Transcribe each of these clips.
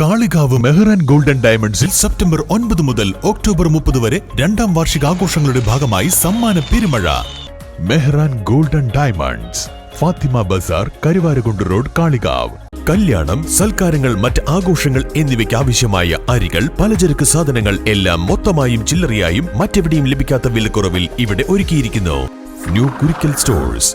Kalikavu Mehran golden ഡയമണ്ട്സിൽ September ഒൻപത് മുതൽ ഒക്ടോബർ മുപ്പത് വരെ രണ്ടാം വാർഷിക ആഘോഷങ്ങളുടെ ഭാഗമായി സമ്മാന പെരുമഴ. Mehran golden diamonds Fathima Bazar Karuvarakundu road Kalikavu. കല്യാണം സൽക്കാരങ്ങൾ മറ്റ് ആഘോഷങ്ങൾ എന്നിവയ്ക്ക് ആവശ്യമായ അരികൾ പലചരക്ക് സാധനങ്ങൾ എല്ലാം മൊത്തമായും ചില്ലറയായും മറ്റെവിടെയും ലഭിക്കാത്ത വിലക്കുറവിൽ ഇവിടെ ഒരുക്കിയിരിക്കുന്നു. ന്യൂ കുരിക്കൽ സ്റ്റോഴ്സ്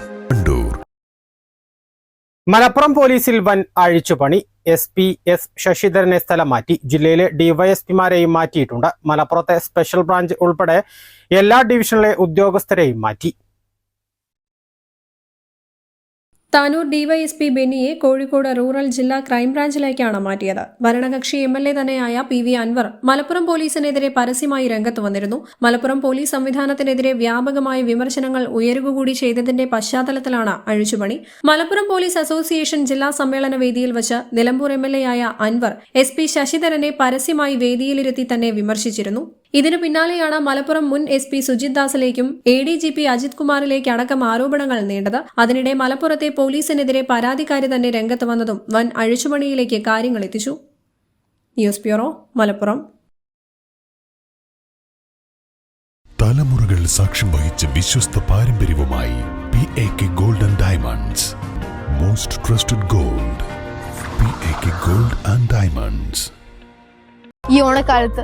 മലപ്പുറം പോലീസിൽ വൻ അഴിച്ചുപണി. എസ് പി എസ് ശശിധരനെ സ്ഥലം മാറ്റി. ജില്ലയിലെ ഡിവൈഎസ്പിമാരെയും മാറ്റിയിട്ടുണ്ട്. മലപ്പുറത്തെ സ്പെഷ്യൽ ബ്രാഞ്ച് ഉൾപ്പെടെ എല്ലാ ഡിവിഷനിലെ ഉദ്യോഗസ്ഥരെയും മാറ്റി. താനൂർ ഡിവൈഎസ്പി ബെന്നിയെ കോഴിക്കോട് റൂറൽ ജില്ലാ ക്രൈംബ്രാഞ്ചിലേക്കാണ് മാറ്റിയത്. ഭരണകക്ഷി എം എൽ എ തന്നെയായ പി വി അൻവർ മലപ്പുറം പോലീസിനെതിരെ പരസ്യമായി രംഗത്ത് വന്നിരുന്നു. മലപ്പുറം പോലീസ് സംവിധാനത്തിനെതിരെ വ്യാപകമായ വിമർശനങ്ങൾ ഉയരുകകൂടി ചെയ്തതിന്റെ പശ്ചാത്തലത്തിലാണ് അഴിച്ചുപണി. മലപ്പുറം പോലീസ് അസോസിയേഷൻ ജില്ലാ സമ്മേളന വേദിയിൽ വച്ച് നിലമ്പൂർ എം എൽ എ ആയ അൻവർ എസ് പി ശശിധരനെ പരസ്യമായി വേദിയിലിരുത്തി തന്നെ വിമർശിച്ചിരുന്നു. ഇതിനു പിന്നാലെയാണ് മലപ്പുറം മുൻ S P Sujith ദാസിലേക്കും A D G P Ajith കുമാറിലേക്ക് അടക്കം ആരോപണങ്ങൾ നീണ്ടത് അതിനിടെ മലപ്പുറത്തെ പോലീസിനെതിരെ പരാതിക്കാരി തന്നെ രംഗത്ത് വന്നതും വൻ അഴിച്ചുപണിയിലേക്ക് കാര്യങ്ങൾ എത്തിച്ചു. News bureau Malappuram. തലമുറകൾ സാക്ഷ്യം വഹിച്ച വിശ്വസ്ത പാരമ്പര്യവുമായി P A K golden diamonds most trusted gold P A K gold and diamonds ഈ ഓണക്കാലത്ത്